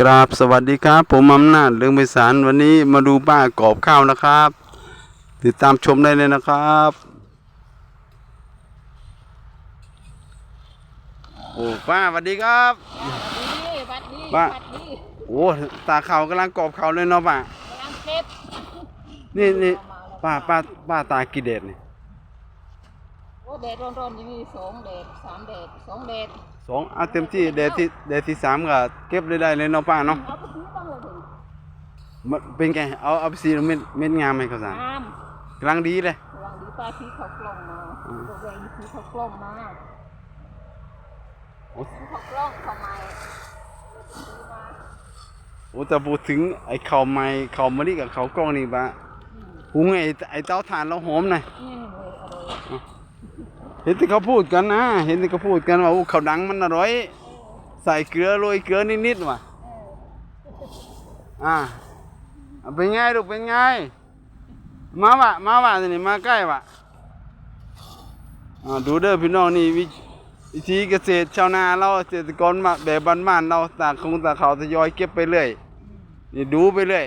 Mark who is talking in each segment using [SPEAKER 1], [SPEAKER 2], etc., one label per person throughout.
[SPEAKER 1] กราบสวัสดีครับ ผมอำนาจเรืองไพศาลวันนี้มาดูป้ากรอบข้าวนะครับ ติดตามชมได้เลยนะครับ โอ้ป้าสวัสดีครับ
[SPEAKER 2] ดีบัดดี
[SPEAKER 1] ป้า
[SPEAKER 2] บัดดี
[SPEAKER 1] โอ้ตาเขาวกำลังกรอบเขาวเลยเนาะป้ากำ
[SPEAKER 2] ลังเก็บ
[SPEAKER 1] นี่นี่ป้าป้าป้าตากี่เดชนี่
[SPEAKER 2] โอ้แดดร้อนๆยังมีสองแดดสามแดดสองแดด
[SPEAKER 1] สองเอาเต็มที่เดชที่เดชที่สามก็เก็บได้ได้เลยเนาะป้าเนาะ
[SPEAKER 2] เอาไปซื้อบ้างเลยถึง
[SPEAKER 1] มันเป็นไงเอาเอาไปสีเม็ดเม็ดงามไหมข้าวสาร
[SPEAKER 2] น้
[SPEAKER 1] กำลังดีเลยำ
[SPEAKER 2] ระวังดีป้าซื้อข้าวกล้องมาตัวแดงซื้อข้าวกล้องมา
[SPEAKER 1] โอ้
[SPEAKER 2] ซื้อข้าวกล้องข้าวใหม่ซื้อมา
[SPEAKER 1] โอ้แต่พูดถึงไอ้ข้าวไม้ข้าวมะลิกับข้าวกล้องนี่ป้า
[SPEAKER 2] อืม
[SPEAKER 1] หุงไอ้ไอ้เตาถ่านเราหอมหน่อย
[SPEAKER 2] นี่เลยอร่อย
[SPEAKER 1] เห็นที่เขาพูดกันนะ เห็นที่เขาพูดกันว่าโอ้ข้าดังมันอร่อย ใส่เกลือโรยเกลือนิดๆว่ะ
[SPEAKER 2] อ่า
[SPEAKER 1] เอาเป็นไงลูกเป็นไง มาวะมาวะนี่มาใกล้วะอ่าดูเด้อพี่น้องนี่วิวิธีเกษตรชาวนาเราเกษตรกรมาแบบบ้านๆเราตากคงตากเขาทยอยเก็บไปเรื่อยนี่ดูไปเรื่อย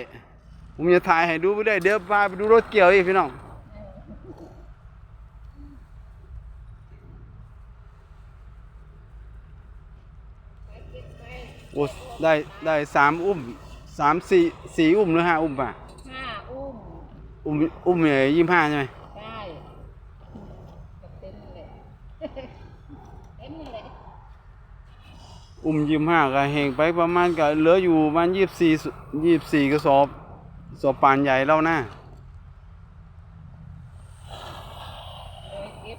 [SPEAKER 1] ผมจะถ่ายให้ดูไปเรื่อยเดี๋ยวพาไปดูรถเกี่ยวอีกพี่น้อง โอ้ได้ได้สามอุ้มสามสี่สี่อุ้มหรือห้าอุ้มป่ะ
[SPEAKER 2] ห้าอุ้ม
[SPEAKER 1] อุ้มอุ้มเนี่ยยี่ห้าใช่ไหม
[SPEAKER 2] ได้กับเต็มเลยเต็มเลย
[SPEAKER 1] อุ้มยี่ห้าก็แหงไปประมาณก็เหลืออยู่ประมาณยี่สี่ยี่สี่กระสอบสอบปานใหญ่แล้วนะ
[SPEAKER 2] เลยเก็บ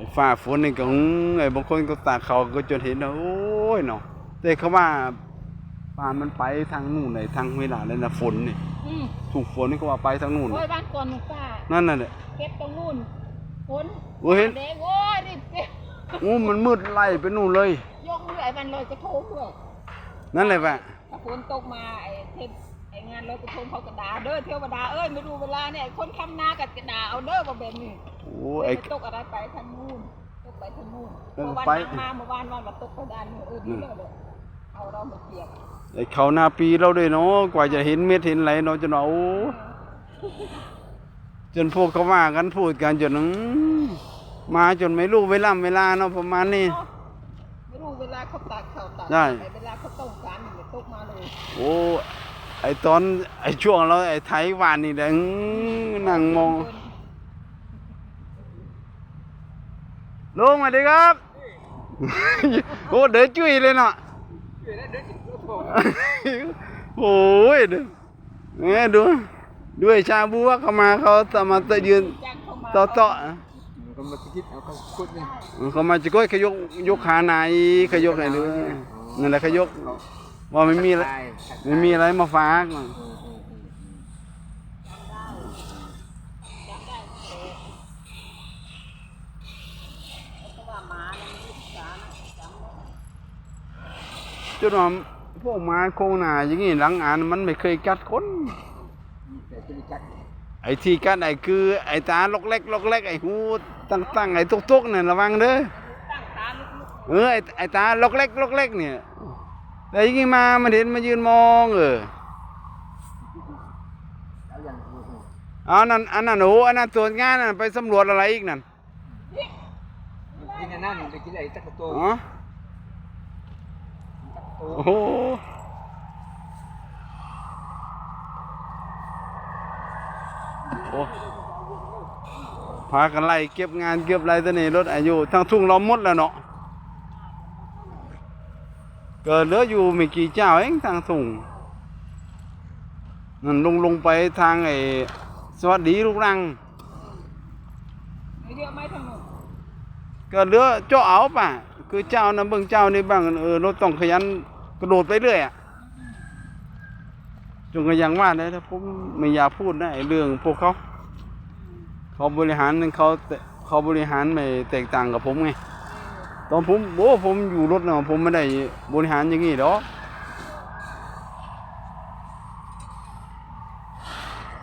[SPEAKER 1] ไอ้ฟ้าฝนนี่ก็อื้อไอ้บางคนก็ตากเขาก็จนเห็นนะโอ้ยเนาะแต่เขาว่าปานมันไปทางนู่นเลยทางเวลาเลยนะฝนนี่
[SPEAKER 2] อืม
[SPEAKER 1] ถูกฝนนี่ก็ว่าไปทางนู่น
[SPEAKER 2] โอ้ยบ้านก่อนหนูป้า
[SPEAKER 1] นั่นน่ะแหละ
[SPEAKER 2] เก็บตรงนู่นฝน
[SPEAKER 1] โอ้ยเห็น
[SPEAKER 2] แดงโอ้ยรีบเก็บ
[SPEAKER 1] โอ้มันมืดไล่ไปนู่นเลย
[SPEAKER 2] ยกมือไอ้บันลอยกระทงด้วย
[SPEAKER 1] นั่นแหละป่ะ
[SPEAKER 2] ถ้าฝนตกมาไอ้เทศ ไอ้งานลอยกระทงเขากระดาเด้อเทวดาเอ้ยไม่รู้เวลาเนี่ยคนคำนากัดกระดาเอาเด้อมาแบบนี้
[SPEAKER 1] โอ้
[SPEAKER 2] โอ้
[SPEAKER 1] ไอ้
[SPEAKER 2] ตกอะไรไปทางนู่นตกไปทางนู่น
[SPEAKER 1] เออ
[SPEAKER 2] เมื่อวาน
[SPEAKER 1] ไป
[SPEAKER 2] น้ำมาเมื่อวานวันมาตกไปด้านนู้นเออดีเลยเลยเอาเรามาเปียก
[SPEAKER 1] ไอ้เขาหน้าปีเราด้วยเนาะกว่าจะเห็นเม็ดเห็นไหลเนาะจนว่าโอ้จนพวกเขาว่ากันพูดกันจนอื้อมาจนไม่รู้เวลาเวลาเนาะประมาณนี้
[SPEAKER 2] ไม่รู้เวลาเขาตักเขาตัก
[SPEAKER 1] ได้
[SPEAKER 2] ไอ้เวลาเขาต้มกันเนี่ยตกมาเลย
[SPEAKER 1] โอ้ ไอตอนไอช่วงเราไอไทยหวานนี่แหละอื้อนั่งมองลุงมาดิครับ โอ้เดินจุ้ยเลยเนาะโอ้ยด้อเนี่ยดูด้วยชาบูว่าเขามาเขาสามารถจะยืน
[SPEAKER 2] จ้างเขามา
[SPEAKER 1] ต่อต่อ
[SPEAKER 3] ก็มาคิดเอาเขาคุดนี่
[SPEAKER 1] เขามาจะก้อยขยกยกขาไหนขยกไหนดูนั่นแหละขยก ว่าไม่มีอะไร
[SPEAKER 3] ตาย
[SPEAKER 1] ไม่มีอะไรมาฝาก
[SPEAKER 3] อืมอืมอืม
[SPEAKER 2] จำได้ไหมเลยแล้วก็ว่าหมาเนี่ยมันศึกษานะจำได้
[SPEAKER 1] จนว่าพวกหมาโคงหนาอย่างงี้หลังอ่านมันไม่เคยกัดคน
[SPEAKER 3] แต่จะมีกัด
[SPEAKER 1] ไอ้ที่กัดไอ้คือ ไอ้ตาลกเล็กลกเล็กไอ้หูตั้งๆไอ้ตุกๆเนี่ยระวังเด้อ
[SPEAKER 2] ตั้งตาลุก
[SPEAKER 1] เออไอ้ไอ้ตาลกเล็กลกเล็กเนี่ย แต่อยังงี้มามันเห็นมายืนมองเออ
[SPEAKER 3] เอาอย่างอืมอืม
[SPEAKER 1] เอานั่นอันนั้นโอ้อันนั้นตรวจงานนั่นไปสำรวจอะไรอีกนั่น
[SPEAKER 3] กินอันนั้นไปกินอะไรตะกะโต
[SPEAKER 1] อ๋อ
[SPEAKER 3] โอ้
[SPEAKER 1] โหโอ้พากันไล่เก็บงานเก็บอะไรตัวนี้รถอายุทั้งทุ่งเราหมดแล้วเนาะ กิดเหลืออยู่ไม่กี่เจ้าเองทางทุ่งนั่นลงลงไปทางไอ้สวัสดีลูกรัง
[SPEAKER 2] ไม่เรียกไม่ทางนู้น
[SPEAKER 1] ก็เหลือเจ้าเอาป่ะ คือเจ้านะเบิ่งเจ้านี่บ้างเออเราต้องขยันกระโดดไปเรื่อยอะจงก็ยังว่าเลยถ้าผมไม่อยากพูดนะไอ้เรื่องพวกเขาเขาบริหารเขาแต่เขาบริหารไม่แตกต่างกับผมไง ตอนผมโอ้ผมอยู่รถเนาะผมไม่ได้บริหารอย่างงี้หรอก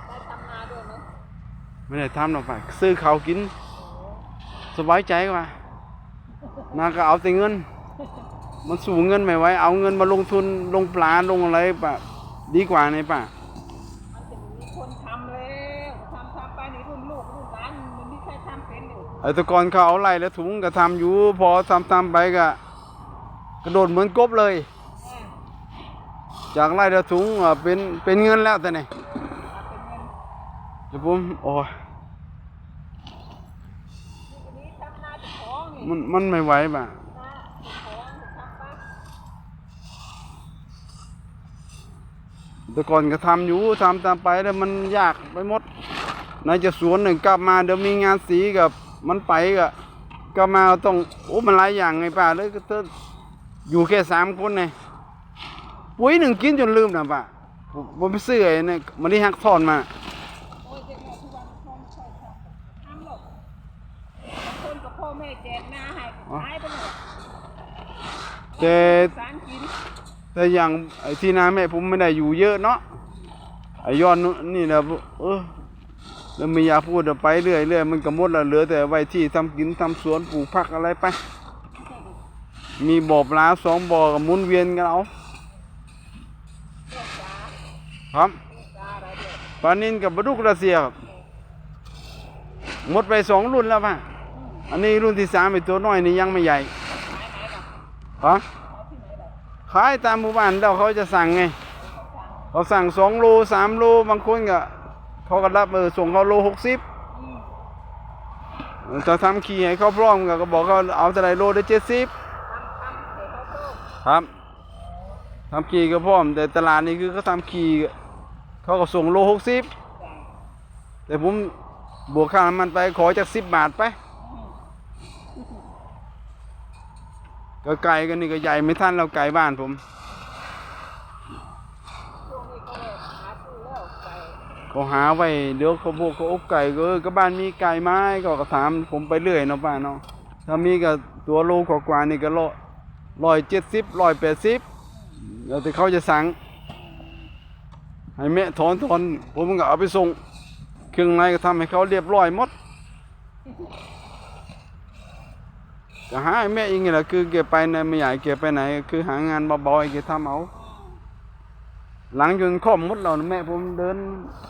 [SPEAKER 2] ได้ทำนาด้วยเนาะ
[SPEAKER 1] ไม่ได้ทำหรอกป่ะซื้อเขาวกิน สบายใจกว่านาก็เอาแต่เงิน มันสูงเงินไม่ไหวเอาเงินมาลงทุนลงปลาลงอะไรป่ะ ดีกว่าในป่ะ
[SPEAKER 2] มันจะมีคนทำแล้วทำทำ ไปในรุ่นลูกรุ่นหลานมันไม่ใช่ทำเป็นอยู่
[SPEAKER 1] ไอ้แตะกอนเขาเอาไล่แล้วถุงก็ทำอยู่พอทำทำไปก็กระโดดเหมือนกบเลย
[SPEAKER 2] เออ
[SPEAKER 1] จากไล่แล้วถุงอะเป็นเป็นเงินแล้วแต่นี่
[SPEAKER 2] เอาเป็นเงิน
[SPEAKER 1] เดี๋ยวผมโอ้ย
[SPEAKER 2] นี่ก็นี้ทำนาจะของนี่
[SPEAKER 1] มันมันไม่ไหวป่ะ
[SPEAKER 2] นาจะของจะทำไป
[SPEAKER 1] แต่ก่อนก็ทำอยู่ทำตามไปแล้วมันยากไปหมด ไหนจะสวนหนึ่งกลับมาเดี๋ยวมีงานสีกับมันไปก็กลับมาต้องโอ้มันหลายอย่างไงป่ะเลยก็ต้องอยู่แค่สามคนไงปุ๋ยหนึ่งกินจนลืมนะป่ะผมผมไปซื้อไอ้เนี่ยมันได้หักทอนมา
[SPEAKER 2] โอ้ยเด็กน้อยทุกวันพ่อไม่ค่อยทำทำหรอกบางคนกับพ่อแม่แจกนาให้ก็หายไปเลย
[SPEAKER 1] แต่
[SPEAKER 2] สารกิน
[SPEAKER 1] แต่อย่างไอ้ที่นาแม่ผมไม่ได้อยู่เยอะเนาะไอ้ย้อนนู่นนี่นะเออ แล้วไม่อยากพูดอะไปเรื่อยเรื่อยมันก็หมดแล้วเหลือแต่ไว้ที่ทำกินทำสวนปลูกผักอะไรไป มีบ่อปลาสองบ่อกับมุนเวียนกันเอาครับปลานินกับบดุกรัสเซียครับหมดไปสองรุ่นแล้วป่ะอันนี้รุ่นที่สามไอ้ตัวน้อยนี่ยังไม่ใหญ่
[SPEAKER 2] ขายไหนล่ะ
[SPEAKER 1] ฮะขายตามหมู่บ้านเราเขาจะสั่งไง เขาสั่งสองโลสามโลบางคนก็ เขาก็รับเออส่งเขาโลหกสิบ
[SPEAKER 2] อืม
[SPEAKER 1] จะทำขี่ให้เขาพร้อมก็บอกเขาเอาเท่าไหรโลได้เจ็ดสิบ
[SPEAKER 2] ทำทำเดี๋ยวเขาต้ม
[SPEAKER 1] ครับทำขี่ก็พร้อม แต่ตลาดนี่คือเขาทำขี่เขาก็ส่งโลหกสิบ
[SPEAKER 2] จ้ะ
[SPEAKER 1] แต่ผมบวกค่าน้ำมันไปขอจากสิบบาทไป
[SPEAKER 2] อืม
[SPEAKER 1] ก็ไก่กันนี่ก็ใหญ่ไม่ทันเราไก่บ้านผม
[SPEAKER 2] ช่วงนี้ก็เลยหาซื้อแล้วไก่
[SPEAKER 1] เขาหาไว้เดี๋ยวเขาพวกเขาอบไก่ก็เออก็บ้านมีไก่ไหม้ก็ก็ถามผมไปเรื่อยเนาะป้าเนาะถ้ามีก็ตัวโลกว่าๆนี่ก็ร้อยร้อยเจ็ดสิบร้อยแปดสิบแล้วแต่เขาจะสั่งให้แม่ถอนถอนผมก็เอาไปส่ง เครื่องในก็ทำให้เขาเรียบร้อยหมดก็หาให้แม่เองนี่แหละคือเก็บไปในไม่ใหญ่เก็บไปไหน คือหางานเบาๆให้แกทำเอา หลังจนครอบหมดแล้วแม่ผมเดิน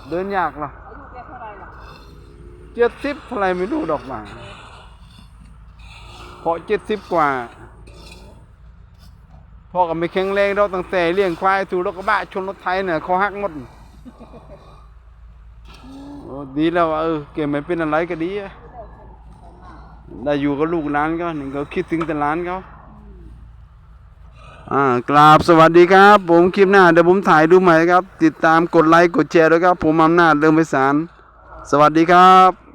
[SPEAKER 1] เดินยากล่ะ
[SPEAKER 2] อายุแกเท่าไหรล่ะ
[SPEAKER 1] เจ็ดสิบเท่าไหรไม่รู้ดอกว่าเพราะเจ็ดสิบกว่าพ่อก็ไม่แข็งแรงเราตั้งแต่เลี้ยงควายถูกรถกระบะชนรถไถเนี่ยคอหักหมดโอ้ดีแล้วว่าเออเก็บไม่เป็นอะไรก็ดีอะได้อยู่กับลูกหลานก็หนึ่งก็คิดถึงแต่หลานเขา อ่ากราบสวัสดีครับ ผมคลิปหน้าเดี๋ยวผมถ่ายดูใหม่ครับ ติดตามกดไลค์กดแชร์ด้วยครับ ผมอำนาจเดิมไปสาร สวัสดีครับ